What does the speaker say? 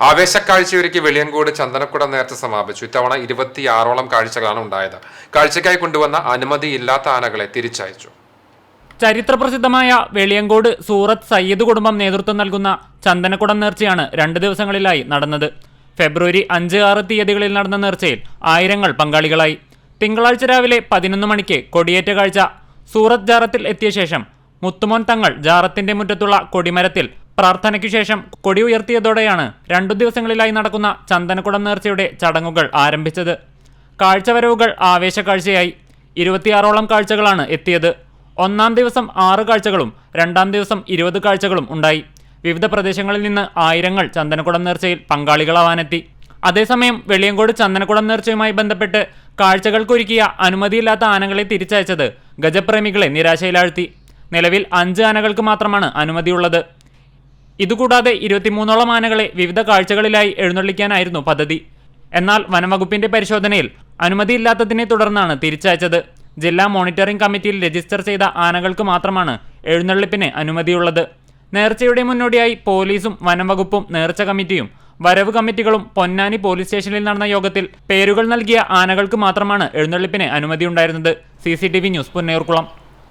ആവേശക്കാഴ്ചയൊരുക്കി വെളിയങ്കോട് ചന്ദനക്കുട നേർച്ച സമാപിച്ചു. ഇത്തവണ ഇരുപത്തിയാറോളം കാഴ്ചകളാണ് ഉണ്ടായത്. കാഴ്ചക്കായി കൊണ്ടുവന്ന അനുമതിയില്ലാത്ത ആനകളെ തിരിച്ചയച്ചു. ചരിത്രപ്രസിദ്ധമായ വെളിയങ്കോട് സൂറത്ത് സയ്യിദ് കുടുംബം നേതൃത്വം നൽകുന്ന ചന്ദനക്കുടം നേർച്ചയാണ് രണ്ട് ദിവസങ്ങളിലായി നടന്നത്. ഫെബ്രുവരി അഞ്ച് ആറ് തീയതികളിൽ നടന്ന നേർച്ചയിൽ ആയിരങ്ങൾ പങ്കാളികളായി. തിങ്കളാഴ്ച രാവിലെ പതിനൊന്ന് മണിക്ക് കൊടിയേറ്റ കാഴ്ച സൂറത്ത് ജാറത്തിൽ എത്തിയ ശേഷം മുത്തുമോൻ തങ്ങൾ ജാറത്തിന്റെ മുറ്റത്തുള്ള കൊടിമരത്തിൽ പ്രാർത്ഥനയ്ക്കു ശേഷം കൊടി ഉയർത്തിയതോടെയാണ് രണ്ടു ദിവസങ്ങളിലായി നടക്കുന്ന ചന്ദനക്കുടം നേർച്ചയുടെ ചടങ്ങുകൾ ആരംഭിച്ചത്. കാഴ്ചവരവുകൾ ആവേശക്കാഴ്ചയായി. ഇരുപത്തിയാറോളം കാഴ്ചകളാണ് എത്തിയത്. ഒന്നാം ദിവസം ആറ് കാഴ്ചകളും രണ്ടാം ദിവസം ഇരുപത് കാഴ്ചകളും ഉണ്ടായി. വിവിധ പ്രദേശങ്ങളിൽ നിന്ന് ആയിരങ്ങൾ ചന്ദനക്കുടം നേർച്ചയിൽ പങ്കാളികളാവാനെത്തി. അതേസമയം വെളിയങ്കോട് ചന്ദനക്കുടം നേർച്ചയുമായി ബന്ധപ്പെട്ട് കാഴ്ചകൾക്കൊരുക്കിയ അനുമതിയില്ലാത്ത ആനകളെ തിരിച്ചയച്ചത് ഗജപ്രേമികളെ നിരാശയിലാഴ്ത്തി. നിലവിൽ അഞ്ച് ആനകൾക്ക് മാത്രമാണ് അനുമതിയുള്ളത്. ഇതുകൂടാതെ ഇരുപത്തിമൂന്നോളം ആനകളെ വിവിധ കാഴ്ചകളിലായി എഴുന്നള്ളിക്കാനായിരുന്നു പദ്ധതി. എന്നാൽ വനംവകുപ്പിന്റെ പരിശോധനയിൽ അനുമതിയില്ലാത്തതിനെ തുടർന്നാണ് തിരിച്ചയച്ചത്. ജില്ലാ മോണിറ്ററിംഗ് കമ്മിറ്റിയിൽ രജിസ്റ്റർ ചെയ്ത ആനകൾക്ക് മാത്രമാണ് എഴുന്നള്ളിപ്പിന് അനുമതിയുള്ളത്. നേർച്ചയുടെ മുന്നോടിയായി പോലീസും വനംവകുപ്പും നേർച്ച കമ്മിറ്റിയും വരവ് കമ്മിറ്റികളും പൊന്നാനി പോലീസ് സ്റ്റേഷനിൽ നടന്ന യോഗത്തിൽ പേരുകൾ നൽകിയ ആനകൾക്ക് മാത്രമാണ് എഴുന്നള്ളിപ്പിന് അനുമതിയുണ്ടായിരുന്നത്. C C T V news Punnayurkulam.